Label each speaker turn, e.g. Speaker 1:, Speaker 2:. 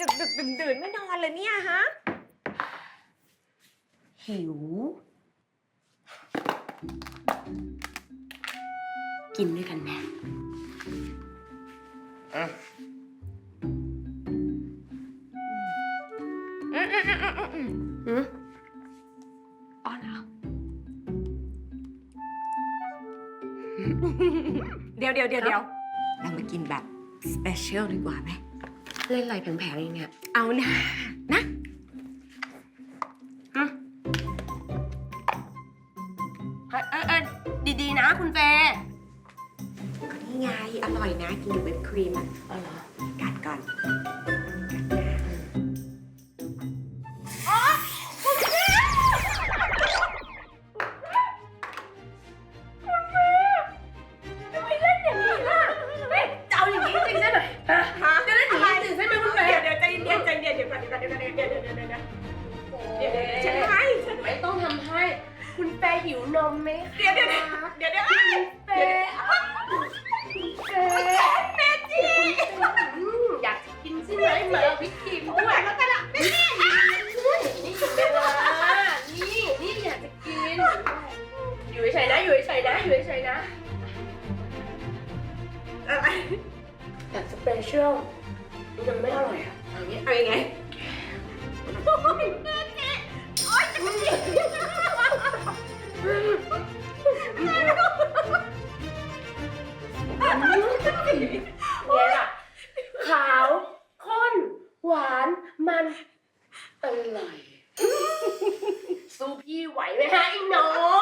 Speaker 1: ดึกดึกดื่นดื่นไม่นอนเลยเนี่ยฮะ
Speaker 2: หิว กินด้วยกันแม่อืม
Speaker 1: อื
Speaker 2: อือนเหรอ
Speaker 1: เดี๋ยวเดี๋ยวเดี๋ยวเดี๋ยวเรามากินแบบสเปเชียลดีกว่าไหม
Speaker 2: เล่นอะไรแผลงๆเองเนี่ย
Speaker 1: เอานะนะ
Speaker 2: อืมเอ้ยเอ้ยเอ้ยดีๆนะคุณเฟย์
Speaker 1: ก็นี่ไงอร่อยนะ กินกับเว็ปครีมอะ
Speaker 2: อ๋อเหรอ
Speaker 1: กัดก่อน
Speaker 2: หิวนมไหมคะเดี๋ยวเดี๋ยว
Speaker 1: เดี๋ยวเดี๋ยวเดี๋ยวเฟย์
Speaker 2: เฟย
Speaker 1: ์แม่จี
Speaker 2: อยากจะกินใช่ไหมมาเอาวิปครีมด้วยแล้ว
Speaker 1: กันละนี่
Speaker 2: นี่เวลานี่นี่อยากจะกิน อยู่เฉยๆนะ อยู่เฉยๆนะอยู่เฉยๆนะ
Speaker 1: อะไร
Speaker 2: แต่สเปเชียลยังไม่อร่อยอะเ
Speaker 1: อาอย่างนี้เอายังไง
Speaker 2: เนี่ยขาวข้น หวานมันอร่อย สู้พี่ไหวไหมฮะไอ้น้อง